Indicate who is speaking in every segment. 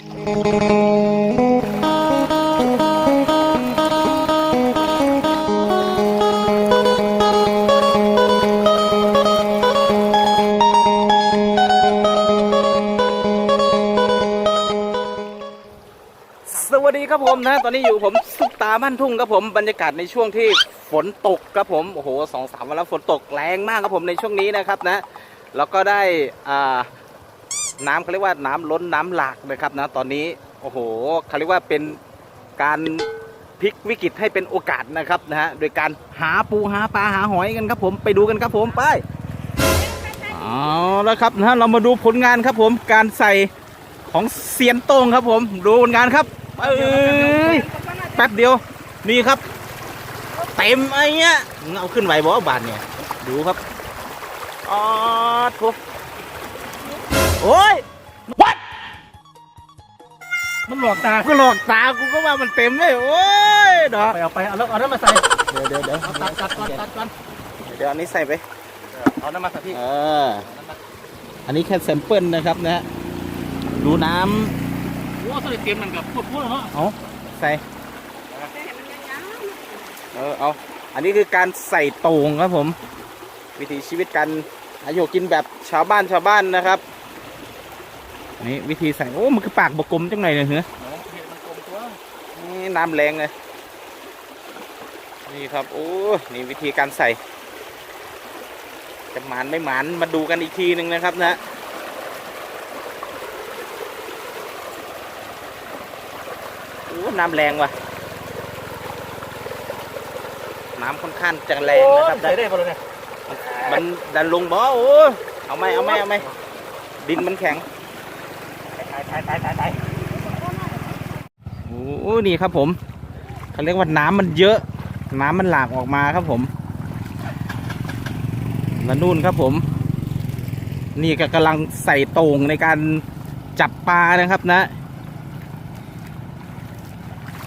Speaker 1: สวัสดีครับผมนะ ตอนนี้อยู่ผมซุปตาบ้านทุ่งครับผมบรรยากาศในช่วงที่ฝนตกครับผมโอ้โหสองสามวันแล้วฝนตกแรงมากครับผมในช่วงนี้นะครับนะ แล้วก็ได้อ่า น้ำเขาเรียกว่าน้ำล้นน้ำหลากนะครับนะตอนนี้โอ้โหเขาเรียกว่าเป็นการพลิกวิกฤตให้เป็นโอกาสนะครับนะฮะโดยการหาปูหาปลาหาหอยกันครับผมไปดูกันครับผมไปเอาแล้วครับนะเรามาดูผลงานครับผมการใส่ของเซียนโต้งครับผมดูผลงานครับเอ้ยแป๊บเดียวนี่ครับ เต็มไอ้เงี้ยมึงเอาขึ้นไหวบ่บาทเนี่ยดูครับอ๋อทุก โอ้ย
Speaker 2: มันหลอกตา
Speaker 1: กูหลอกตากูก็ว่ามันเต็มเลยโอ้ยดอก
Speaker 2: ไปเอาไปเอาแล้วเอาน้ำมาใส่
Speaker 1: เดี๋ยวเดี๋ยวเดี๋ยว
Speaker 2: เอาตัดตัดก่อนตัดก่อน
Speaker 1: เดี๋ยวอันนี้ใส่ไป
Speaker 2: เอาน้ำมาใส่พี่
Speaker 1: เอออันนี้แค่แซมเปิลนะครับนะฮะดูน้
Speaker 2: โอ้สลิดเต็มมันกับพูดพูดเนาะำ
Speaker 1: เอาใส่เออเอาอันนี้คือการใส่โต่งครับผม วิถีชีวิตการอายุกินแบบชาวบ้านชาวบ้านนะครับ นี่วิธีใส่โอ้มันคือปากบกลมจังไหนเนี่ยเหรอ
Speaker 2: เห็ดมันกลมตัว
Speaker 1: นี่น้ำแรงเลยนี่ครับโอ้นี่วิธีการใส่ จะหมานไม่หมานมาดูกันอีกทีหนึ่งนะครับนะโอ้น้ำแรงว่ะน้ำค่อนข้างจะแรงนะครับ
Speaker 2: ใส่ได้ปะเลยเนี่ย
Speaker 1: มันดันลงบ่โอ้เอาไหมเอาไหมเอาไหมดินมันแข็ง
Speaker 2: ตายตายตายตายตาย
Speaker 1: โอ้นี่ครับผมเขาเรียกว่าน้ำมันเยอะ น้ำมันหลากออกมาครับผมและนู่นครับผม นี่ก็กำลังใส่โต่งในการจับปลานะครับนะ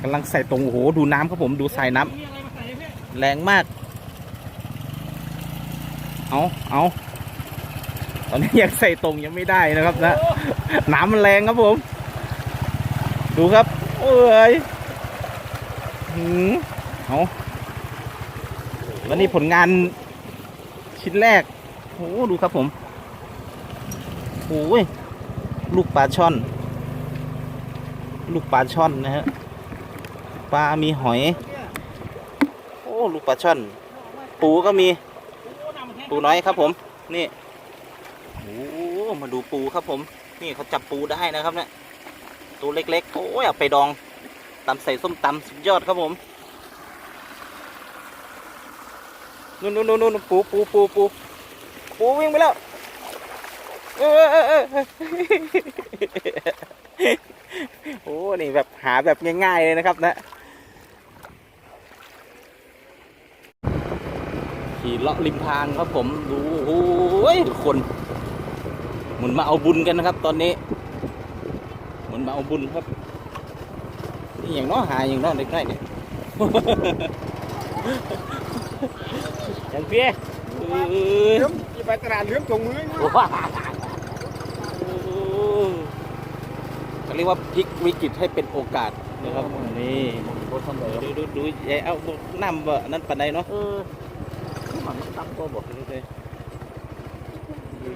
Speaker 1: กำลังใส่ต่งโอ้โหดูน้ำครับผมดูสายน้ำ
Speaker 2: มีอะไรมา
Speaker 1: แรงมาก เอาเอา ตอนนี้ยังใส่ตรงยังไม่ได้นะครับนะน้ำมันแรงครับผม ดูครับ เอ้ยหืมเอาแล้วนี่ผลงานชิ้นแรกโอ้ดูครับผมโอ้ยลูกปลาช่อน ลูกปลาช่อนนะฮะปลามีหอย โอ้ ลูกปลาช่อน ปูก็มี ปูน้อยครับผม นี่ โอ้มาดูปูครับผม นี่เขาจับปูได้นะครับเนี่ยตัวเล็กๆ โอ้ยเอาไปดองตำใส่ส้มตำสุดยอดครับผมนู่นนู่นนู่นปูปูปูปูปูวิ่งไปแล้วเออเออเออเออโอ้นี่แบบหาแบบง่ายๆเลยนะครับนะขี่เลาะริมทางครับผมดูโอ้ยคน หมุนมาเอาบุญกันนะครับ ตอนนี้หมุนมาเอาบุญครับนี่อย่างน้อหาอย่างน้อเล็กน้อยเนี่ยอย่างเพี้ยเออ
Speaker 2: ลืมไปตลาดลืมถุงมือ
Speaker 1: ว้าวเขาเรียกว่าพลิกวิกฤตให้เป็นโอกาสนะครับนี่
Speaker 2: โคตรทำเลย
Speaker 1: ดูดูดูใหญ่เอาน้ำบ่นั่นปันใดเนาะ
Speaker 2: เออมันตั้งตัวบอก
Speaker 1: ดูเลย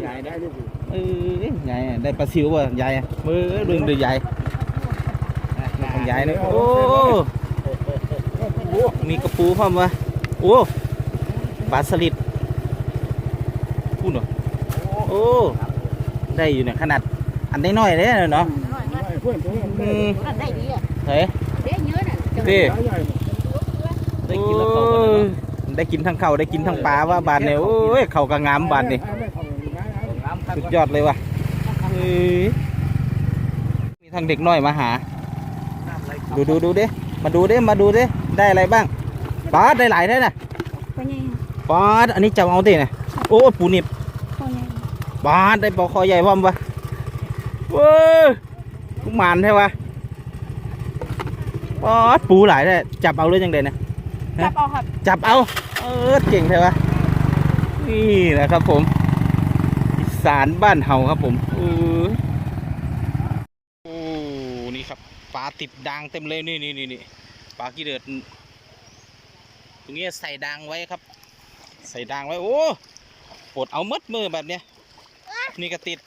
Speaker 2: ใหญ่ได้ลูก
Speaker 1: เออยายได้ปลาซิวป่ะยายอะมือดึงดึงยายของยายนะโอ้มีกระปูพร้อมวะโอ้ปลาสลิดพูดเหรอโอ้ได้อยู่เนี่ยขนาดอันน้อยๆเลยเนาะ
Speaker 2: เพื่อนตัว
Speaker 1: อืม
Speaker 3: ได้ดีอะ
Speaker 1: เฮ้ย
Speaker 3: เด็กเยอะน่ะ
Speaker 1: ดิ
Speaker 2: ใหญ่
Speaker 1: ได้กินแล้วเขาได้กินทั้งเขาวได้กินทั้งปลาว่าบานเนี่ยโอ้ยเขากระงามบานนี่ สุดยอดเลยว่ะเฮ้ยมีทั้งเด็กน้อยมาหา ดูดูดูดิมาดูดิมาดูดิได้อะไรบ้างปลาได้หลายได้น่ะ
Speaker 3: พ่อใหญ่
Speaker 1: ปลาอันนี้จับเอาดิน่ะโอ้ปูนิบ
Speaker 3: พ่อใหญ่
Speaker 1: ปลาได้ปลาคอใหญ่พร้อมปะเว้ยกุมารใช่ปะปลาปูหลายได้จับเอาเลยยังไงนะ
Speaker 3: จับเอาครับ
Speaker 1: จับเอา เออเก่งใช่ปะนี่แหละครับผมอีสารบ้านเฮาครับผมเออโอ้ปลาติดดางเต็มเลยนี่นี่นี่นี่ปลากีเดือดตรงนี้ใส่ดางไว้ครับ ใส่ดางไว้โอ้ปวดเอามัดมือแบบเนี้ยนี่ก็ติด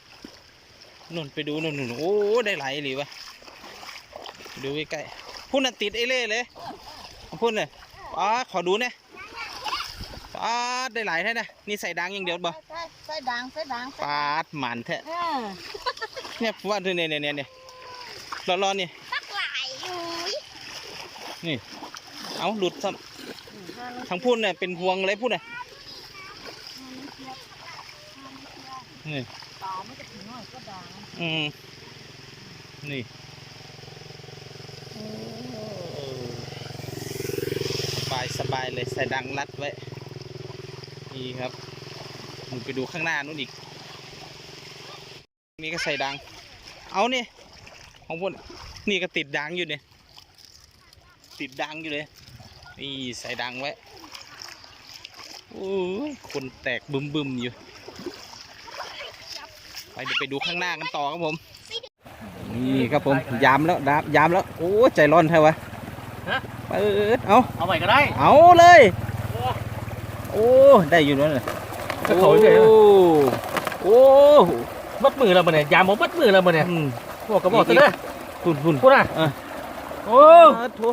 Speaker 1: นุ่นไปดูนุ่นนุ่นโอ้ได้ไหลหรือวะดูใกล้ๆพุ่นน่ะติดไอ้เล่เลยพุ่นเลยอ๋อขอดูเนี่ย ปาดได้หลายแท้นะนี่ใส่ดางอย่างเดียวบ่
Speaker 3: ใส่ใส่ดังใส่ดัง
Speaker 1: ปาดหมันแท้
Speaker 3: เออ
Speaker 1: เนี่ยว่าเนี่ยเนี่ยเนี่ยเนี่ยร้อนๆนี่
Speaker 3: ตักหลายอยู่
Speaker 1: นี่ เอาหลุดซ้ำทั้งพุ่นเนี่ยเป็นพวงเลยพุ่นเนี่ยนี่
Speaker 3: ต่อไม่จะถึงหน้อยก็ดัง
Speaker 1: อืมนี่สบายสบายเลยใส่ดังรัดไว้ นี่ครับมึงไปดูข้างหน้านู้นอีกนี่ก็ใส่ดัง เอาเนี่ยของพุ่นนี่ก็ติดดังอยู่เนี่ยติดดังอยู่เลย นี่ใส่ดังไว้โอ้ยคนแตกบึมบึมๆอยู่ ไปเดี๋ยวไปดูข้างหน้ากันต่อครับผม นี่ครับผมยามแล้วดาบยามแล้ว โอ้ใจร้อนแท้วะ
Speaker 2: ฮะ
Speaker 1: เปิดเอา
Speaker 2: เอาใหม่ก็ได้
Speaker 1: เอาเลยโอ้ได้อยู่นั่นน่ะ
Speaker 2: ก็เขาเฉย
Speaker 1: โอ้โอ้
Speaker 2: มัดมือเรามาเนี่ยยามผมมัดมือเรามาเนี่ย
Speaker 1: อืม
Speaker 2: บอกกระบอกซะเด้อ
Speaker 1: คุณคุณ
Speaker 2: พูดอะ
Speaker 1: เออ
Speaker 2: โอ้
Speaker 1: สาธุ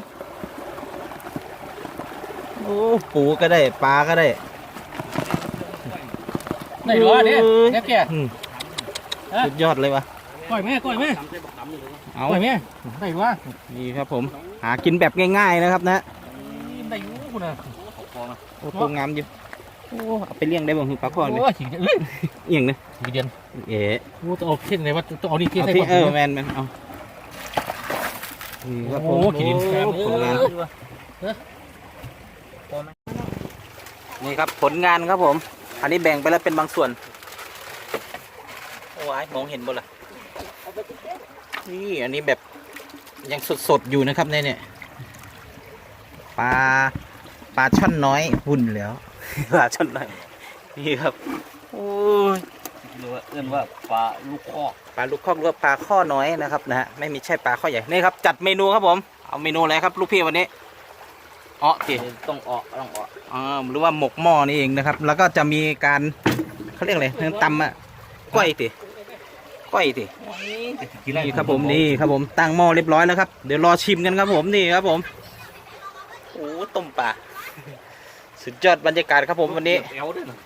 Speaker 1: โอ้ปูก็ได้ปลาก็ได้
Speaker 2: ไหนวะเนี่ยเนี่ยแก
Speaker 1: อืม
Speaker 2: ฮะ
Speaker 1: สุดยอดเลยวะ
Speaker 2: ก่อยแม่ก่อยแม่
Speaker 1: เอา
Speaker 2: ก่อยแม่ไหนวะ
Speaker 1: นี่ครับผม หากินแบบง่าย ๆนะครับนะ
Speaker 2: ไหนอยู่คุณอะ
Speaker 1: โอ้ตัวงามอยู่โอ้เอาไปเลี้ยงได้บ่คือปลาข้อเลย
Speaker 2: โอ้ยหิงเอ้ย
Speaker 1: เอียงนะ
Speaker 2: หิงเดียน
Speaker 1: เอ๋
Speaker 2: โอ้ต้องเอาเข่นไหนวะต้องเอานี่เข่น
Speaker 1: เอา
Speaker 2: ใส่
Speaker 1: ที่
Speaker 2: ก่อน
Speaker 1: เออแมนแมนเอานี่ครับผม
Speaker 2: โอ้ขีดินแซม
Speaker 1: ผลงานนี่ครับผลงานครับผม อันนี้แบ่งไปแล้วเป็นบางส่วน โอ้ยมองเห็นบ่ล่ะนี่อันนี้แบบยังสดๆอยู่นะครับเนี่ยเนี่ยปลา ปลาช่อนน้อยหุ่นแล้วปลาช่อนน้อยนี่ครับโอ้ย
Speaker 2: หรือว่าเอื้อนว่าปลาลูกคอก
Speaker 1: ปลาลูกคอกหรือว่าปลาข้อน้อยนะครับนะฮะไม่มีใช่ปลาข้อใหญ่นี่ครับจัดเมนูครับผมเอาเมนูอะไรครับ ลูกพี่วันนี้อ๋อโอเค
Speaker 2: ต้องออกต้องออก
Speaker 1: อ่าหรือว่าหมกหม้อนี่เองนะครับ แล้วก็จะมีการเขาเรียกอะไรตำอะก้อยติก้อยตินี่ครับผมนี่ครับผมตั้งหม้อเรียบร้อยแล้วครับเดี๋ยวรอชิมกันครับผมนี่ครับผมโอ้ต้มปลา สุดยอดบรรยากาศครับผมวันนี้
Speaker 2: เอวด้วยนะ